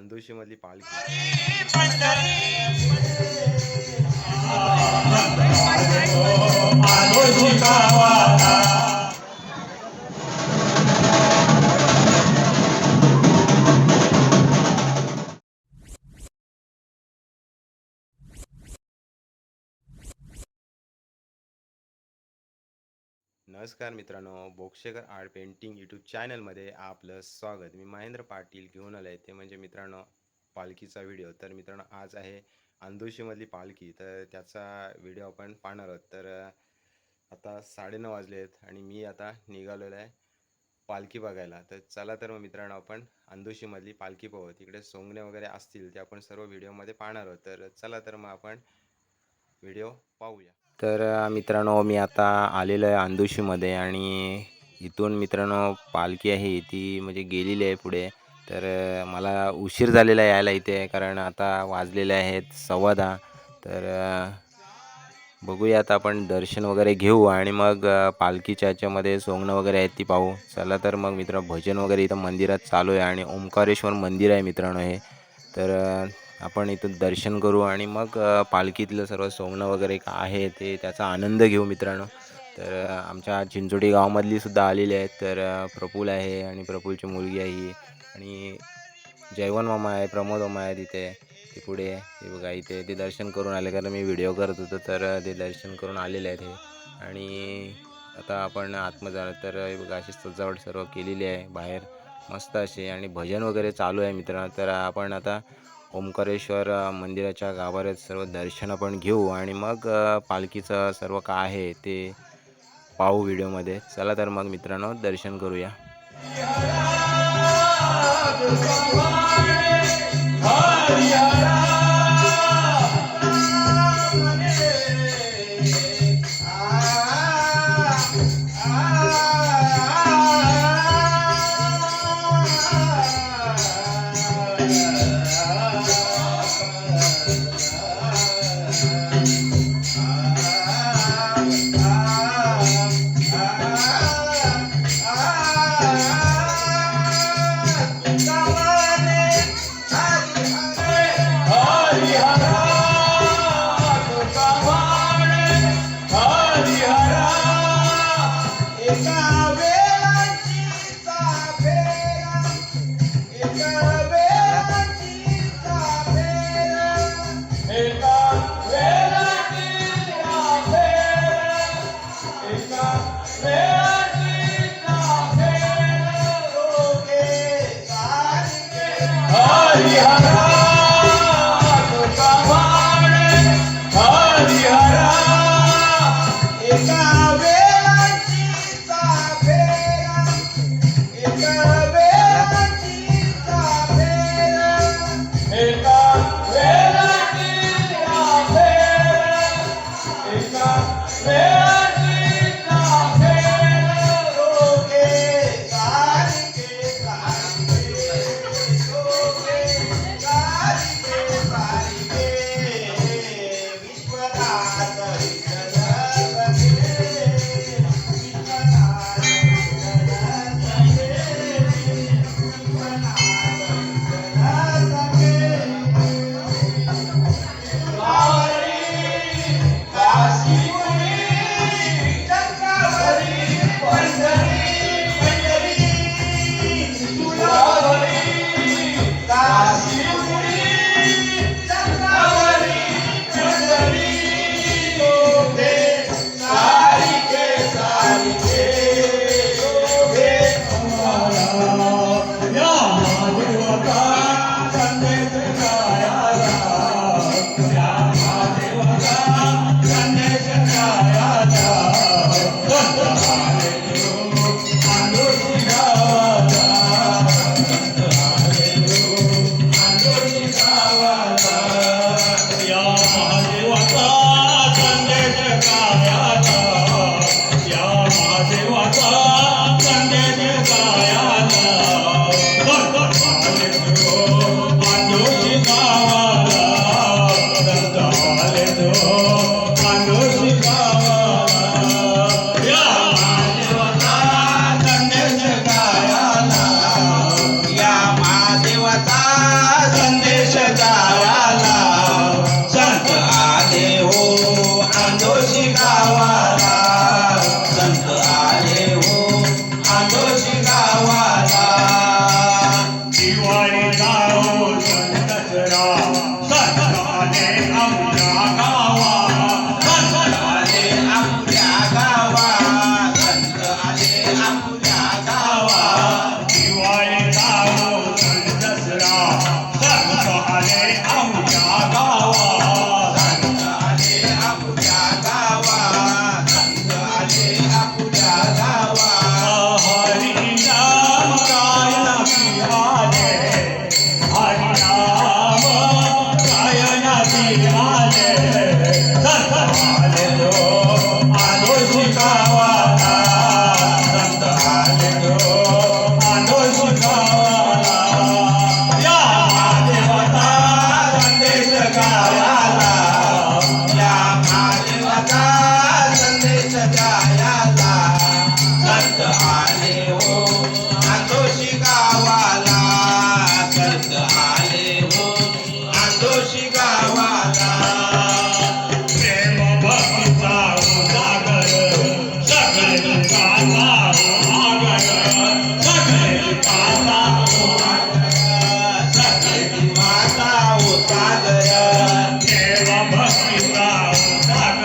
खानदोशी मधली पालखी नमस्कार मित्रांनो बोक्षेकर आर्ट पेंटिंग यूट्यूब चॅनलमध्ये आपलं स्वागत. मी महेंद्र पाटील घेऊन आलो आहे ते म्हणजे मित्रांनो पालखीचा व्हिडिओ. तर मित्रांनो आज आहे अंदोशीमधली पालखी. तर त्याचा व्हिडिओ आपण पाहणार आहोत. तर आता साडेनऊ वाजले आहेत आणि मी आता निघालेलो आहे पालखी बघायला. तर चला तर मग मित्रांनो आपण अंदोशीमधली पालखी पाहू तिकडे सोंगणे वगैरे असतील ते आपण सर्व व्हिडिओमध्ये पाहणार आहोत. तर चला तर मग आपण व्हिडिओ पाहूया. तर मित्रांनो मी आता आलेलो आहे अंदुशीमध्ये आणि इथून मित्रांनो पालखी आहे ती म्हणजे गेलेली आहे पुढे. तर मला उशीर झालेला यायला इथे कारण आता वाजलेले आहेत सव्वा दहा. तर बघूया आता आपण दर्शन वगैरे घेऊ आणि मग पालखीच्या याच्यामध्ये सोंगणं वगैरे आहेत ती पाहू. चला तर मग मित्र भजन वगैरे इथं मंदिरात चालू आहे आणि ओंकारेश्वर मंदिर आहे मित्रांनो हे. तर आपण इथून दर्शन करू आणि मग पालखीतलं सर्व सोंगणं वगैरे काय आहे ते त्याचा आनंद घेऊ मित्रांनो. तर आमच्या चिंचोडी गावामधली सुद्धा आलेली आहेत. तर प्रफुल आहे आणि प्रफुलची मुलगी आहे ही. आणि जयवन मामा आहे प्रमोद मामा आहे तिथे ते पुढे ते बघा इथे ते दर्शन करून आले. कारण मी व्हिडिओ करत होतो तर ते दर्शन करून आलेले आहेत हे. आणि आता आपण आत्मजाला तर हे बघा अशी सजावट सर्व केलेली आहे बाहेर. मस्त अशी. आणि भजन वगैरे चालू आहे मित्रांनो. तर आपण आता ओंकारेश्वर मंदिराच्या गाभाऱ्यात सर्व दर्शन आपण घेऊ आणि मग पालखीचं सर्व काय आहे ते पाहू व्हिडिओमध्ये. चला तर मग मित्रांनो दर्शन करूया. Obrigado.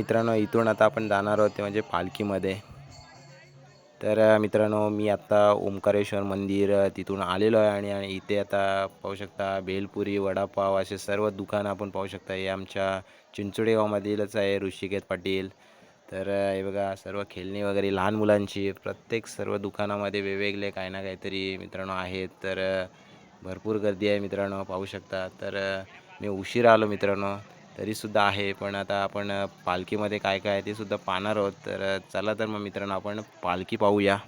मित्रांनो इथून आता आपण जाणार आहोत ते म्हणजे पालखीमध्ये. तर मित्रांनो मी आत्ता ओंकारेश्वर मंदिर तिथून आलेलो आहे आणि आणि इथे आता पाहू शकता भेलपुरी वडापाव असे सर्व दुकानं आपण पाहू शकता. हे आमच्या चिंचोडे गावामधीलच आहे ऋषिकेत पाटील. तर हे बघा सर्व खेळणी वगैरे लहान मुलांची प्रत्येक सर्व दुकानामध्ये वेगवेगळे काही ना काहीतरी मित्रांनो आहेत. तर भरपूर गर्दी आहे मित्रांनो पाहू शकता. तर मी उशीर आलो मित्रांनो. तरीसुद्धा आहे. पण आता आपण पालखीमध्ये काय काय आहे ते सुद्धा पाहणार आहोत. तर चला तर मग मित्रांनो आपण पालखी पाहूया.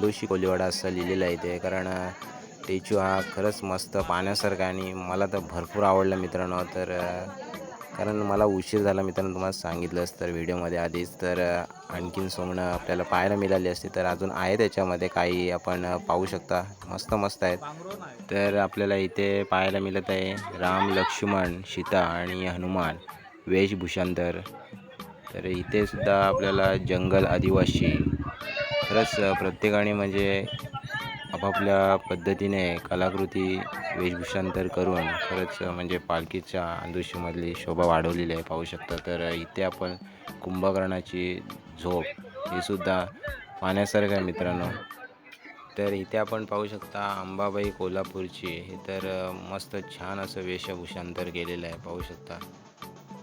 मित्रांनो अंदोशी असं लिहिलेलं आहे ते. कारण अ, टेचू हा खरंच मस्त पाहण्यासारखा आणि मला तर भरपूर आवडला मित्रांनो. तर कारण मला उशीर झाला मित्रांनो तुम्हाला सांगितलंच तर व्हिडिओमध्ये आधीच. तर आणखीन सोमणं आपल्याला पाहायला मिळाली असते तर अजून आहे त्याच्यामध्ये काही आपण पाहू शकता. मस्त मस्त आहेत. तर आपल्याला इथे पाहायला मिळत आहे राम लक्ष्मण सीता आणि हनुमान वेशभूषांतर. तर इथे सुद्धा आपल्याला जंगल आदिवासी खरंच प्रत्येकाने म्हणजे आपापल्या पद्धतीने कलाकृती वेशभूषांतर करून खरंच म्हणजे पालखीच्या अंदुशीमधली शोभा वाढवलेली आहे. पाहू शकता तर इथे आपण कुंभकर्णाची झोप ही सुद्धा पाहण्यासारखं आहे मित्रांनो. तर इथे आपण पाहू शकता अंबाबाई कोल्हापूरची. हे तर मस्त छान असं वेशभूषांतर केलेलं आहे. पाहू शकता.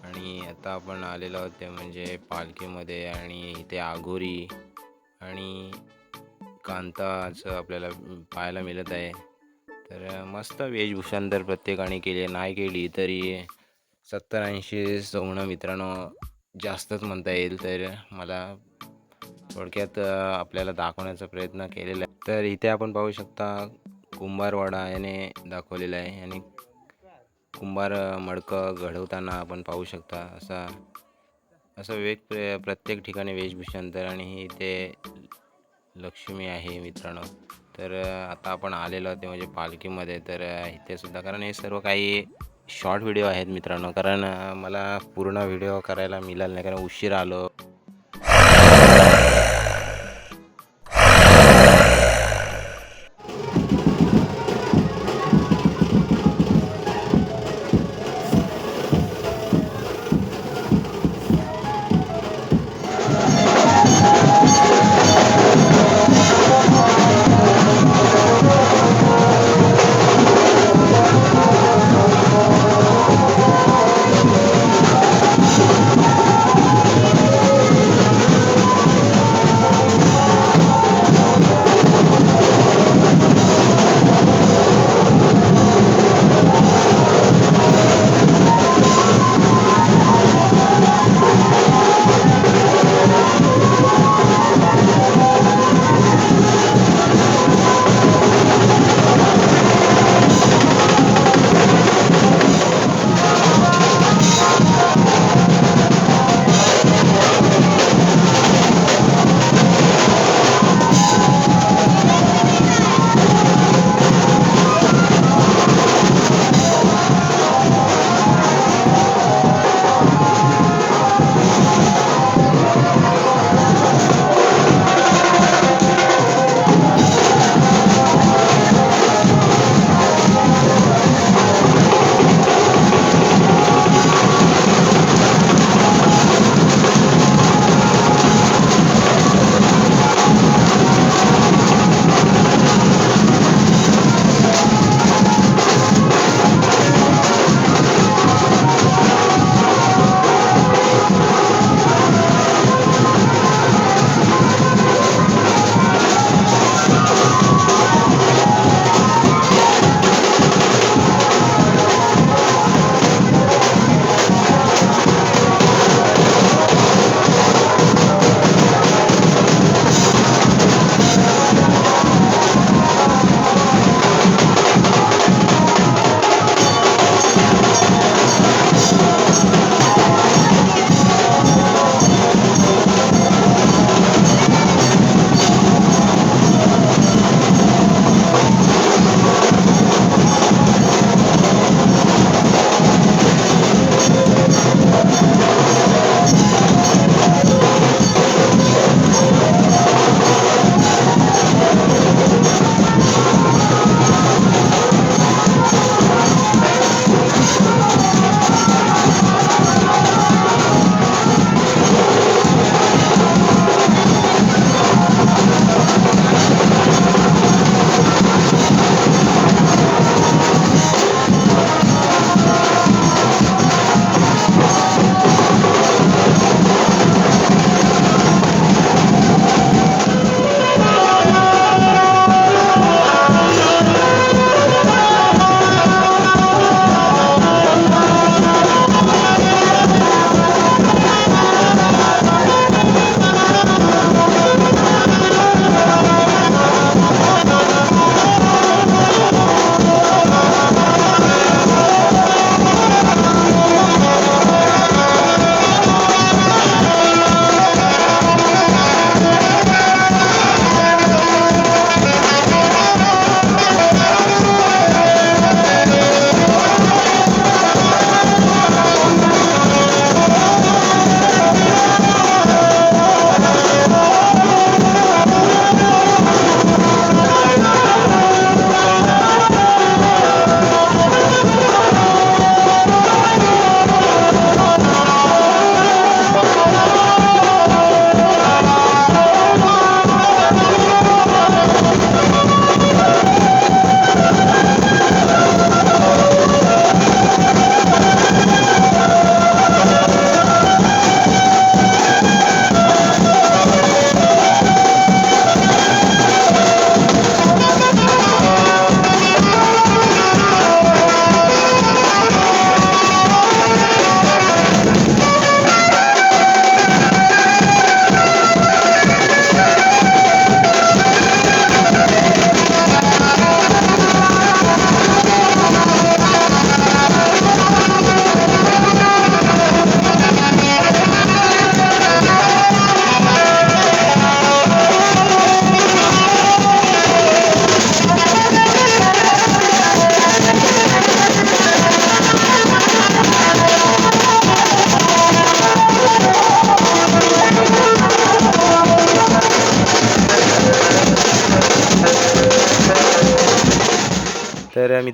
आणि आता आपण आलेलो आहोत ते म्हणजे पालखीमध्ये आणि इथे आघोरी आणि कांताचं आपल्याला पाहायला मिळत आहे. तर मस्त वेशभूषण तर प्रत्येकाने केले नाही केली तरी सत्तर ऐंशी सोनं मित्रांनो जास्तच म्हणता येईल. तर मला थोडक्यात आपल्याला दाखवण्याचा प्रयत्न केलेला आहे. तर इथे आपण पाहू शकता कुंभारवाडा याने दाखवलेला आहे. आणि कुंभार मडकं घडवताना आपण पाहू शकता असा असं वेग प्रत्येक ठिकाणी वेशभूषांतर आणि इथे लक्ष्मी आहे मित्रांनो. तर आता आपण आलेलो आहोत ते म्हणजे पालखीमध्ये. तर इथेसुद्धा इथे सुद्धा कारण हे सर्व काही शॉर्ट व्हिडिओ आहेत मित्रांनो. कारण मला पूर्ण व्हिडिओ करायला मिळाला नाही. कारण उशीर आलो.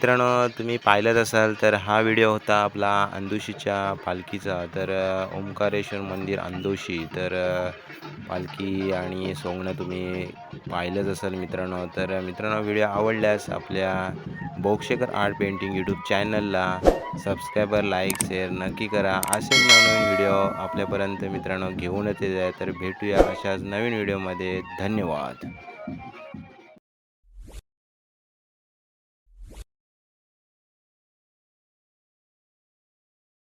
मित्रांनो तुम्ही पाहिलंच असाल तर हा व्हिडिओ होता आपला अंदोशीच्या पालखीचा. तर ओंकारेश्वर मंदिर अंदोशी. तर पालखी आणि सोंगणं तुम्ही पाहिलंच असाल मित्रांनो. तर मित्रांनो व्हिडिओ आवडल्यास आपल्या बोक्षेकर आर्ट पेंटिंग यूट्यूब चॅनलला सबस्क्रायबर लाईक शेअर नक्की करा. असेच नवनवीन व्हिडिओ आपल्यापर्यंत मित्रांनो घेऊनच येत आहे तर भेटूया अशाच नवीन व्हिडिओमध्ये. धन्यवाद.